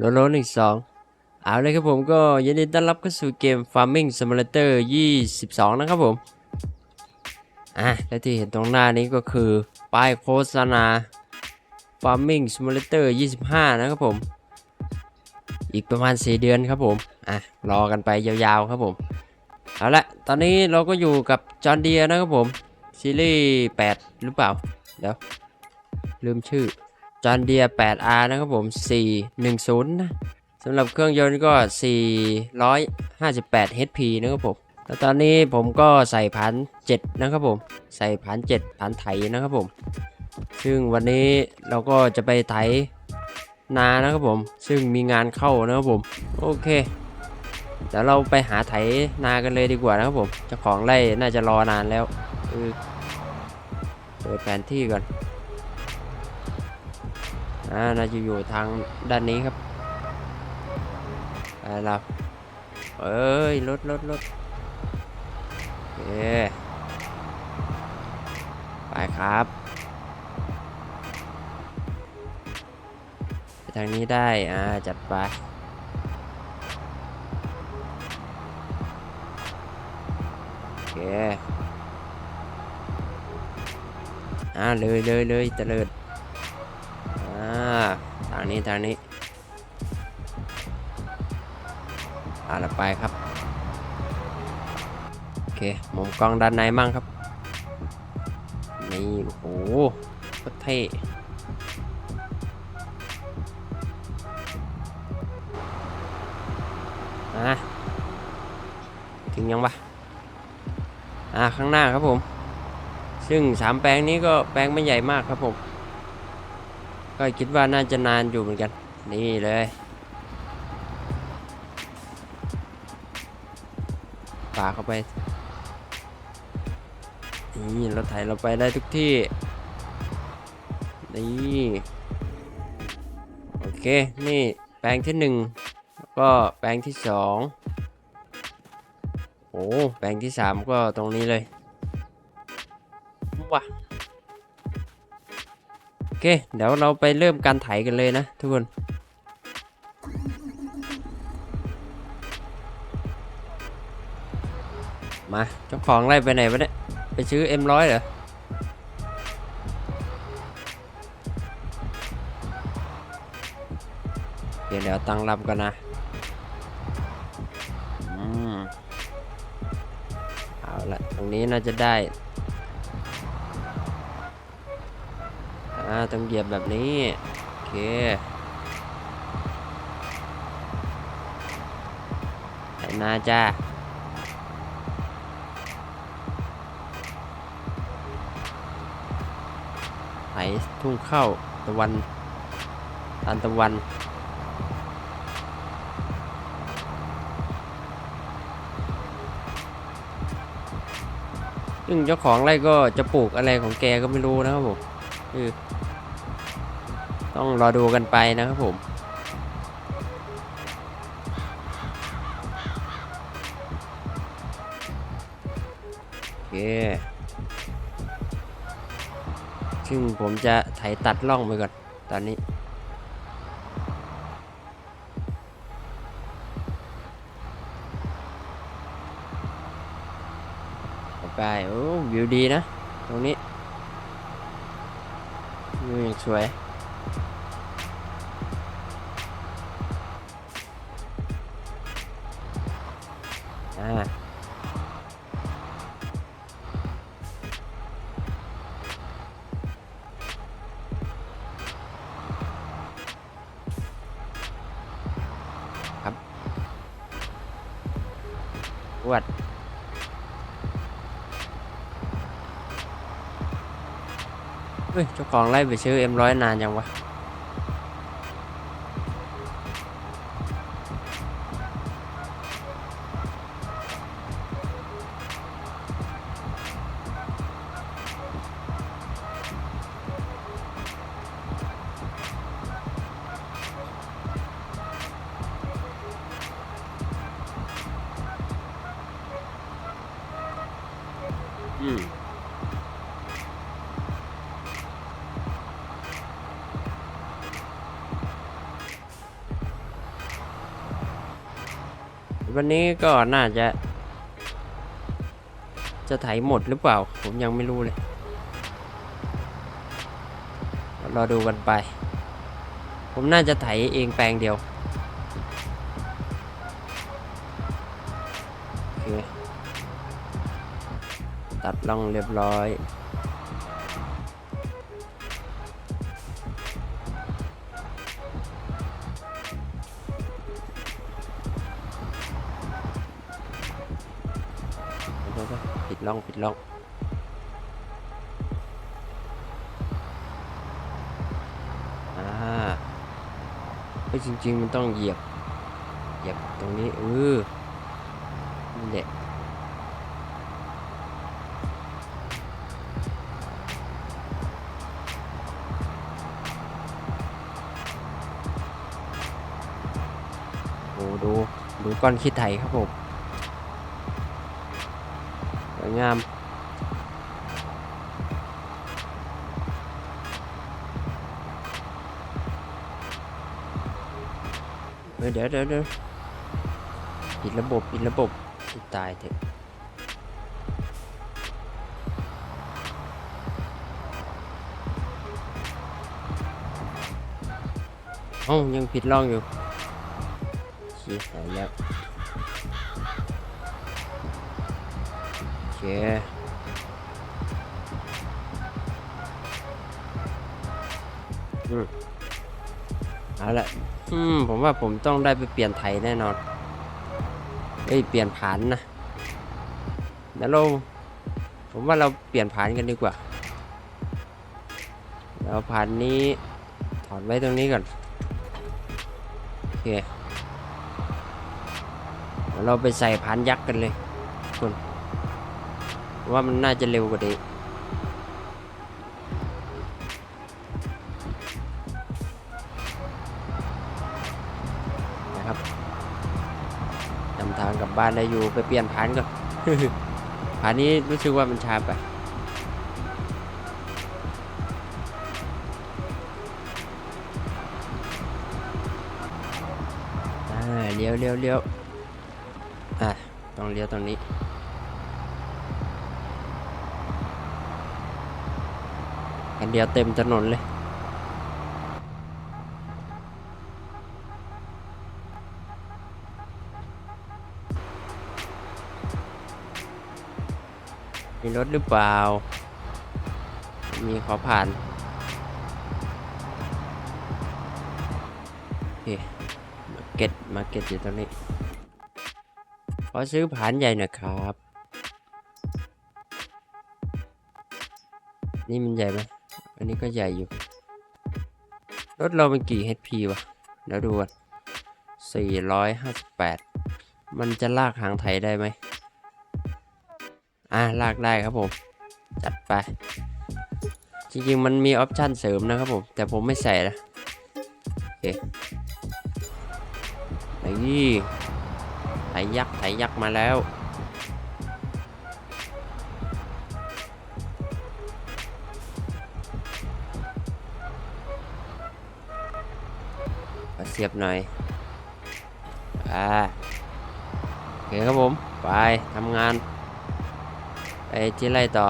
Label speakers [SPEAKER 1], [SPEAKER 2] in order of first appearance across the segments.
[SPEAKER 1] โลโลหนึ่งสองเอาเลยครับผมก็ยินดีต้อนรับเข้าสู่เกม Farming Simulator 22 นะครับผม อะ และที่เห็นตรงหน้านี้ก็คือ ป้ายโฆษณา Farming Simulator 25 นะครับผม อีกประมาณ 4 เดือนครับผม อะ รอกันไปยาวๆครับผม เอาละตอนนี้เราก็อยู่กับจอ n นเดียนะครับผม ซีรีส์ 8 หรือเปล่า เดี๋ยว ลืมชื่อ จอนเดีย 8R นะครับผม 410 นะสำหรับเครื่องยนต์ก็ 458 HP นะครับผม แล้วตอนนี้ผมก็ใส่พัน7นะครับผม ใส่พัน7พันไถนะครับผม ซึ่งวันนี้เราก็จะไปไถนานะครับผม ซึ่งมีงานเข้านะครับผม โอเคเดี๋ยวเราไปหาไถนากันเลยดีกว่านะครับผมเจ้าของไร่น่าจะรอนานแล้วเออเปิดแผนที่ก่อน อ่าน่าจะอยู่ทางด้านนี้ครับไปเราเอ้ยรถรถรถโอเคไปครับ ไปทางนี้ได้ อ่า จัดไปโอเคอ่าเลยเลยเลยเตลิด ทางนี้ทางนี้อ่าไปครับ โอเค มุมกล้องด้านในมั่งครับ นี่ โอ้โหโคตรเท่อะถึงยังปะอ่า ข้างหน้าครับผม ซึ่งสามแปลงนี้ก็แปลงไม่ใหญ่มากครับผม ก็คิดว่าน่าจะนานอยู่เหมือนกัน นี่เลยป่าเข้าไป นี่รถไถเราไปได้ทุกที่ นี่ โอเค นี่แปลงที่หนึ่งก็แปลงที่สองโอ้แปลงที่สามก็ตรงนี้เลย เค เดี๋ยวเราไปเริ่มการไถกันเลยนะทุกคน มาเจ้าของไล่ไปไหนวะเนี่ย ไปซื้อ M100 เหรอเดี๋ยวเดี๋ยวตั้งลำก่อนนะอืมเอาละตรงนี้น่าจะได้ อ่าต้องเหยียบแบบนี้โอเคไถนาจ้าไถทุ่งเข้าตะวันตานตะวันซึ่งเจ้าของไร่ก็จะปลูกอะไรของแกก็ไม่รู้นะครับผมคือ ต้องรอดูกันไปนะครับผมโอเคซึ่งผมจะไถตัดล่องไปก่อน ตอนนี้ไปโอ้วิวดีนะ ตรงนี้วิวอย่างสวย เฮ้ยเจ้าของไล่ไปซื้อเอ็มร้อยนานยังวะ วันนี้ก็น่าจะ จะไถหมดหรือเปล่า ผมยังไม่รู้เลย รอดูกันไป ผมน่าจะไถเองแปลงเดียวตัดล่องเรียบร้อย อ่าเฮ้ยจริง ๆ มันต้องเหยียบ เหยียบตรงนี้เออนี่แหละโอ้ดู ดูก้อนขี้ไถครับผมสวยงาม เฮ้ยเดี๋ยวเดี๋ยวเดี๋ยวปิดระบบปิดระบบตายเถอะเอ้ยังผิดร่องอยู่ชี้หายแล้วโอเคอืมเอาละ อืม ผมว่าผมต้องได้ไปเปลี่ยนไถแน่นอน เอ้ย เปลี่ยนผานนะเดี๋ยวเราผมว่าเราเปลี่ยนผานกันดีกว่าเดี๋ยวผานนี้ถอดไว้ตรงนี้ก่อน โอเคเราไปใส่ผานยักษ์กันเลยทุกคนผมว่ามันน่าจะเร็วกว่านี้ำทางกลับบ้านได้อยู่ไปเปลี่ยนผ่านก่อนผ่านนี้รู้สึกว่ามันช้าไปเลี้ยวเลี้ยวเลี้ยวอะต้องเลี้ยวตรงนี้คันเดียวเต็มถนนเลย มีรถหรือเปล่า มีขอผ่านโอเคมาเก็ตมาเก็ตอยู่ตรงนี้ ขอซื้อผ่านใหญ่หน่อยครับ นี่มันใหญ่ไหมอันนี้ก็ใหญ่อยู่ รถเราเป็นกี่ HP วะ เดี๋ยวดูก่อน458 มันจะลากหางไถได้ไหม อะลากได้ครับผม จัดไป จริงๆ มันมีออปชันเสริมนะครับผม แต่ผมไม่ใส่นะโอเคนี่ไถยักษ์ไถยักษ์มาแล้ว เสียบหน่อย อ่าโอเคครับผม ไปทำงาน ไปที่ไรต่อ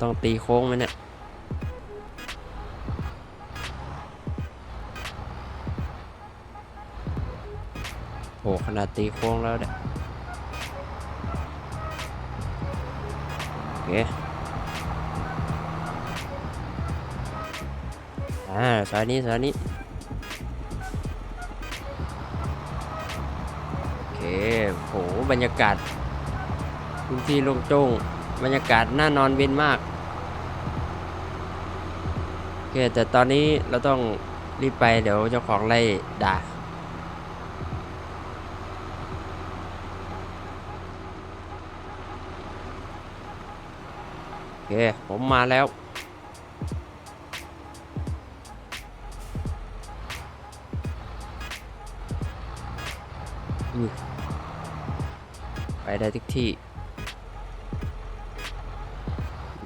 [SPEAKER 1] ต้องตีโค้งไหมเนี่ยโอ้ขนาดตีโค้งแล้วเนี่ยโอเคอ่าสายนี้สายนี้ เคโหบรรยากาศพื้นที่โล่งโจ้งบรรยากาศน่านอนเว้นมากโอเคแต่ตอนนี้เราต้องรีบไปเดี๋ยวเจ้าของไล่ด่าโอเคผมมาแล้ว ได้ทุกที่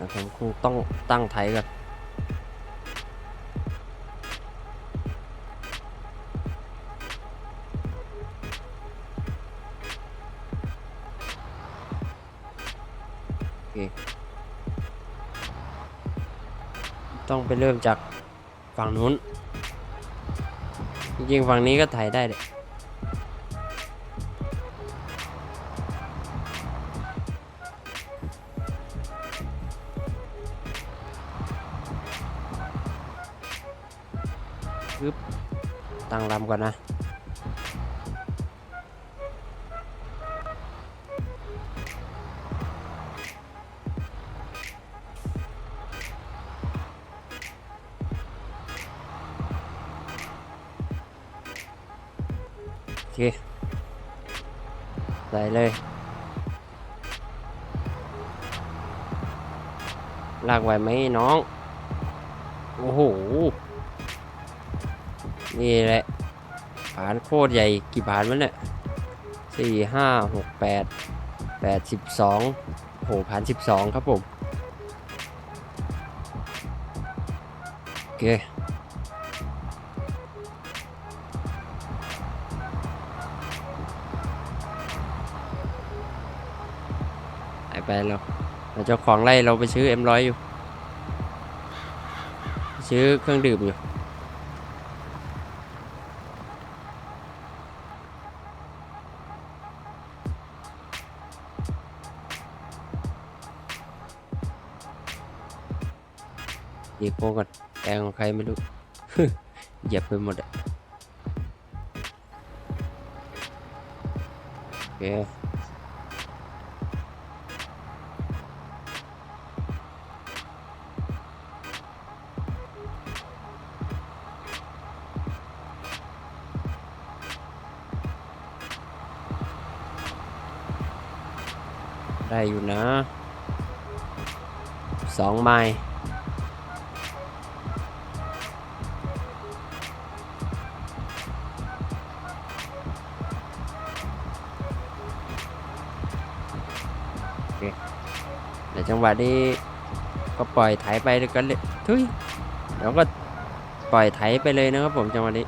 [SPEAKER 1] นะครับคงต้องตั้งไทยกันต้องไปเริ่มจากฝั่งนู้น จริงฝั่งนี้ก็ถ่ายได้เลย ตั้งลำก่อนนะโอเคใส่เลยลากไหวไหมน้อง โอ้โห นี่แหละานโคตรใหญ่กี่ผานมันเนี่ยสี่ห้าหกแปดแปดสิบสองโหผานสิบสองครับผม โอเคไปแล้วเราเจ้าของไล่เราไปซื้อเอ็มร้อยอยู่ ซื้อเครื่องดื่มอยู่ ดีโก้ก่อนแอร์ของใครไม่รู้ เหยียบไปหมดอะโอเคได้อยู่นะสองไม้ งหวะนี้ก็ปล่อยไถไปด้วยกันเลยทุยแล้วก็ปล่อยไถไปเลยนะครับผมจังหวะนี้